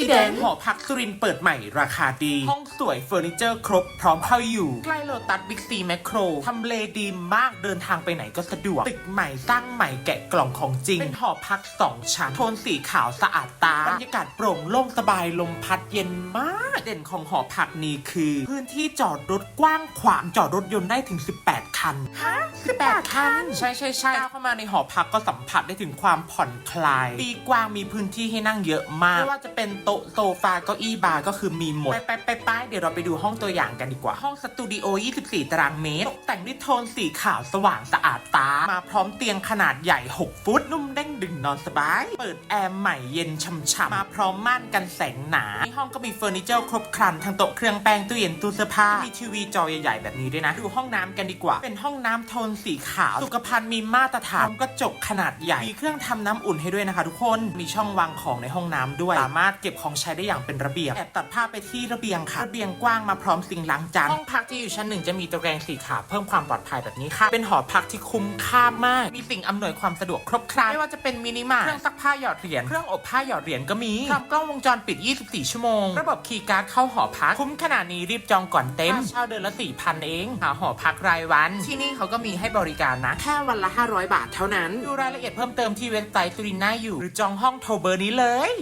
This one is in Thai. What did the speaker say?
Resident หอพักสุรินทร์เปิดใหม่ราคาดี ห้องสวยเฟอร์นิเจอร์ครบพร้อมเข้าอยู่ ใกล้โลตัสบิ๊กซีแมคโครทำเลดีมากเดินทางไปไหนก็สะดวก ตึกใหม่สร้างใหม่แกะกล่องของจริง เป็นหอพัก2ชั้น โทนสีขาวสะอาดตา บรรยากาศโปร่งโล่งสบายลมพัดเย็นมาก เด่นของหอพักนี้คือ พื้นที่จอดรถกว้างขวางจอดรถยนต์ได้ถึง 18 คันฮะ18 คัน ใช่ใช่ใช่ก้าวเข้ามาในหอพักก็สัมผัสได้ถึงความผ่อนคลายปีกว้างมีพื้นที่ให้นั่งเยอะมากไม่ว่าจะเป็นโต๊ะโซฟาเก้าอี้บาร์ก็คือมีหมดไปไปไปไปเดี๋ยวเราไปดูห้องตัวอย่างกันดีกว่า ห้องสตูดิโอ 24 ตารางเมตร ตกแต่งด้วยโทนสีขาวสว่างสะอาดตา มาพร้อมเตียงขนาดใหญ่ 6 ฟุต นุ่มเด้งดึงนอนสบาย เปิดแอร์ใหม่เย็นช่ำๆ มาพร้อมม่านกันแสงหนา ในห้องก็มีเฟอร์นิเจอร์ครบครัน ทั้งโต๊ะเครื่องแป้งตู้เย็นตู้เสื้อผ้า มีทีวีจอใหญ่ๆแบบนี้ด้วยนะ ดูห้องน้ำกันดีกว่า เป็นห้องน้ำโทนสีขาว สุขภัณฑ์มีมาตรฐานพร้อมกระจกขนาดใหญ่ มีเครื่องทำน้ำอุ่นให้ด้วยนะคะ ทุกคน มีช่องวางของในห้องน้ำด้วย สามารถเก็บของใช้ได้อย่างเป็นระเบียบแอบตัดภาพไปที่ระเบียงค่ะ ระเบียงกว้างมาพร้อมซิงค์ล้างจานห้องพักที่อยู่ชั้นหนึ่งจะมีตะแกรงสีขาวเพิ่มความปลอดภัยแบบนี้ค่ะ เป็นหอพักที่คุ้มค่ามาก มีสิ่งอำนวยความสะดวกครบครันไม่ว่าจะเป็นมินิมาร์ทเครื่องซักผ้าหยอดเหรียญเครื่องอบผ้าหยอดเหรียญก็มีทำกล้องวงจรปิด 24 ชั่วโมง ระบบคีย์การ์ดเข้าหอพัก คุ้มขนาดนี้รีบจองก่อนเต็มค่าเช่าเดือนละ4,000เองหาหอพักรายวัน ที่นี่เขาก็มีให้บริการนะแค่วันละ 500 บาทเท่านั้น ดูรายละเอียดเพิ่มเติมที่เว็บไซต์สุรินน่าอยู่ หรือจองห้องโทรเบอร์นี้เลย